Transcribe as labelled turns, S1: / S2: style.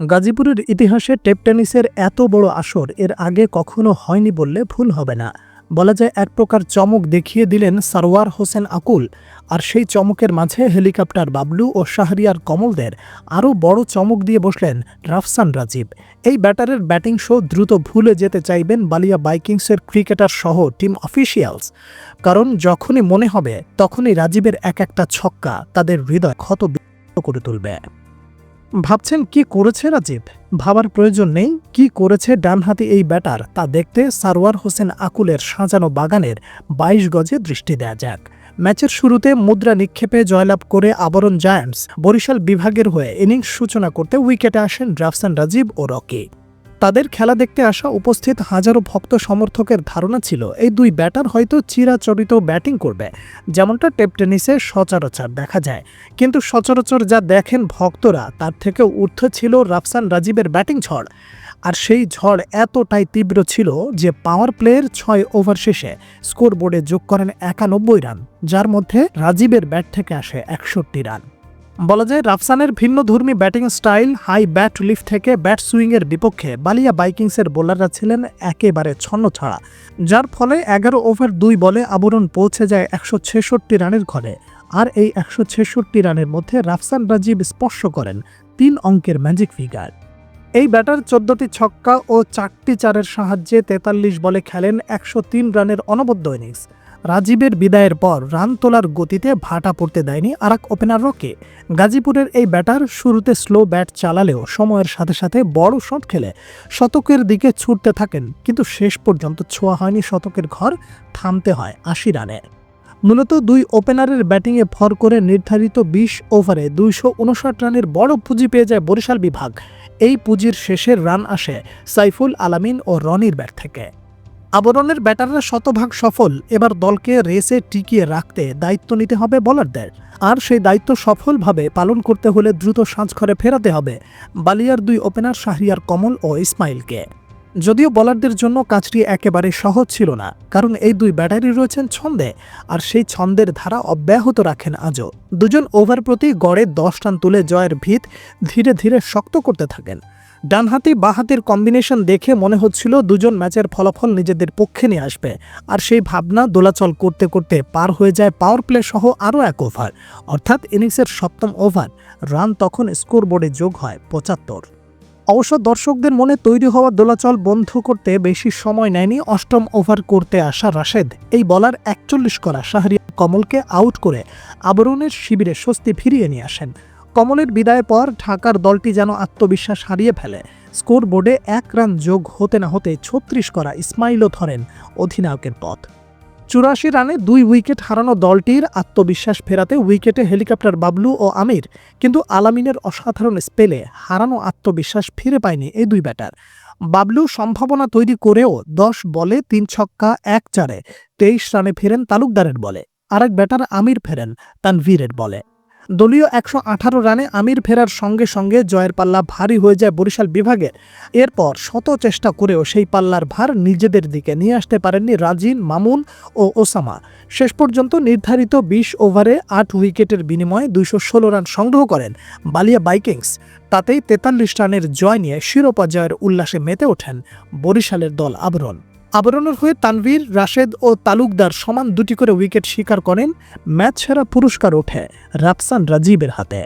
S1: গাজীপুরের ইতিহাসে টেপ টেনিসের এত বড় আসর এর আগে কখনো হয়নি বললে ভুল হবে না। বলা যায় এক প্রকার চমক দেখিয়ে দিলেন সারওয়ার হোসেন আকুল। আর সেই চমকের মাঝে হেলিকপ্টার বাবলু ও শাহরিয়ার কমলদের আরও বড় চমক দিয়ে বসলেন রাফসান রাজীব। এই ব্যাটারের ব্যাটিং শো দ্রুত ভুলে যেতে চাইবেন বালিয়া বাইকিংসের ক্রিকেটার সহ টিম অফিসিয়ালস কারণ যখনই মনে হবে, তখনই রাজীবের এক একটা ছক্কা তাদের হৃদয় ক্ষত করে তুলবে। ভাবছেন কি করেছে রাজীব? ভাবার প্রয়োজন নেই, কি করেছে ডানহাতি এই ব্যাটার, তা দেখতে সারোয়ার হোসেন আকুলের সাজানো বাগানের বাইশ গজে দৃষ্টি দেয়া যাক। ম্যাচের শুরুতে মুদ্রা নিক্ষেপে জয়লাভ করে আবরণ জায়ান্টস বরিশাল বিভাগের হয়ে ইনিংস সূচনা করতে উইকেটে আসেন রাফসান রাজীব ও রকি। তাদের খেলা দেখতে আসা উপস্থিত হাজারো ভক্ত সমর্থকের ধারণা ছিল, এই দুই ব্যাটার হয়তো চিরাচরিত ব্যাটিং করবে, যেমনটা টেপ টেনিসে সচরাচর দেখা যায়। কিন্তু সচরাচর যা দেখেন ভক্তরা, তার থেকে ঊর্ধ্বে ছিল রাফসান রাজীবের ব্যাটিং ঝড়। আর সেই ঝড় এতটাই তীব্র ছিল যে পাওয়ার প্লেয়ের ছয় ওভার শেষে স্কোর বোর্ডে যোগ করেন একানব্বই রান, যার মধ্যে রাজীবের ব্যাট থেকে আসে একষট্টি রান। বলা যায় রাফসানের ভিন্ন ধর্মী batting style high bat lift থেকে ব্যাট সুইংয়ের বিপক্ষে বালিয়া বাইকিংসের বোলাররা ছিলেন একেবারে ছন্ন ছাড়া, যার ফলে এগারো ওভার দুই বলে আবরণ পৌঁছে যায় একশো ছেষট্টি রানের ঘরে। আর এই একশো ছেষট্টি রানের মধ্যে রাফসান রাজীব স্পর্শ করেন তিন অঙ্কের ম্যাজিক ফিগার। এই ব্যাটার চোদ্দটি ছক্কা ও চারটি চারের সাহায্যে তেতাল্লিশ বলে খেলেন একশো তিন রানের অনবদ্য ইনিংস। রাজীবের বিদায়ের পর রান তোলার গতিতে ভাটা পড়তে দেয়নি আরাক ওপেনার রকে। গাজীপুরের এই ব্যাটার শুরুতে স্লো ব্যাট চালালেও সময়ের সাথে সাথে বড় শট খেলে শতকের দিকে ছুটতে থাকেন, কিন্তু শেষ পর্যন্ত ছোঁয়া হয়নি শতকের ঘর, থামতে হয় আশি রানে। মূলত দুই ওপেনারের ব্যাটিংয়ে ভর করে নির্ধারিত বিশ ওভারে দুইশো উনষাট রানের বড় পুঁজি পেয়ে যায় বরিশাল বিভাগ। এই পুঁজির শেষের রান আসে সাইফুল আলামিন ও রনির ব্যাট থেকে। আবরণের ব্যাটাররা শতভাগ সফল। এবার দলকে রেসে টিকিয়ে রাখতে দায়িত্ব নিতে হবে বলারদের। আর সেই দায়িত্ব সফলভাবে পালন করতে হলে দ্রুত সাজঘরে ফেরাতে হবে, বালিয়ার দুই ওপেনার শাহরিয়ার কমল ও ইসমাইলকে। যদিও বলারদের জন্য কাজটি একেবারে সহজ ছিল না, কারণ এই দুই ব্যাটারি রয়েছেন ছন্দে, আর সেই ছন্দের ধারা অব্যাহত রাখেন আজও। দুজন ওভার প্রতি গড়ে দশ রান তুলে জয়ের ভিত ধীরে ধীরে শক্ত করতে থাকেন। ডানহাতি বাহাতির কম্বিনেশন দেখে মনে হচ্ছিল দুজন ম্যাচের ফলাফল নিজেদের পক্ষে নিয়ে আসবে। আর সেই ভাবনা দোলাচল করতে করতে পার হয়ে যায় পাওয়ার প্লে সহ আরও এক ওভার অর্থাৎ ইনিংসের সপ্তম ওভার রান তখন স্কোর বোর্ডে যোগ হয় পঁচাত্তর। অবশ্য দর্শকদের মনে তৈরি হওয়া দোলাচল বন্ধ করতে বেশি সময় নেয়নি অষ্টম ওভার করতে আসা রাশেদ। এই বলার একচল্লিশ করা শাহরিয়া কমলকে আউট করে আবরণের শিবিরে স্বস্তি ফিরিয়ে নিয়ে আসেন। কমলের বিদায়ের পর ঢাকার দলটি যেন আত্মবিশ্বাস হারিয়ে ফেলে। স্কোর বোর্ডে এক রান যোগ হতে না হতে ছত্রিশ করা ইসমাইলও ধরেন অধিনায়কের পথ। চুরাশি রানে দুই উইকেট হারানো দলটির আত্মবিশ্বাস ফেরাতে উইকেটে হেলিকপ্টার বাবলু ও আমির, কিন্তু আলামিনের অসাধারণ স্পেলে হারানো আত্মবিশ্বাস ফিরে পায়নি এই দুই ব্যাটার। বাবলু সম্ভাবনা তৈরি করেও দশ বলে তিন ছক্কা এক চারে তেইশ রানে ফেরেন তালুকদারের বলে। আরেক ব্যাটার আমির ফেরেন তানভীরের বলে। দলীয় একশো আঠারো রানে আমির ফেরার সঙ্গে সঙ্গে জয়ের পাল্লা ভারী হয়ে যায় বরিশাল বিভাগের। এরপর শত চেষ্টা করেও সেই পাল্লার ভার নিজেদের দিকে নিয়ে আসতে পারেননি রাজিন, মামুন ও ওসামা। শেষ পর্যন্ত নির্ধারিত বিশ ওভারে আট উইকেটের বিনিময়ে দুইশো ষোলো রান সংগ্রহ করেন বালিয়া বাইকিংস। তাতেই তেতাল্লিশ রানের জয় নিয়ে শিরোপা জয়ের উল্লাসে মেতে ওঠেন বরিশালের দল আবরণ। আবরণের হয়ে তানভীর, রাশেদ ও তালুকদার সমান দুটি করে উইকেট শিকার করেন, ম্যাচ সেরা পুরস্কার ওঠে রাফসান রাজীবের হাতে।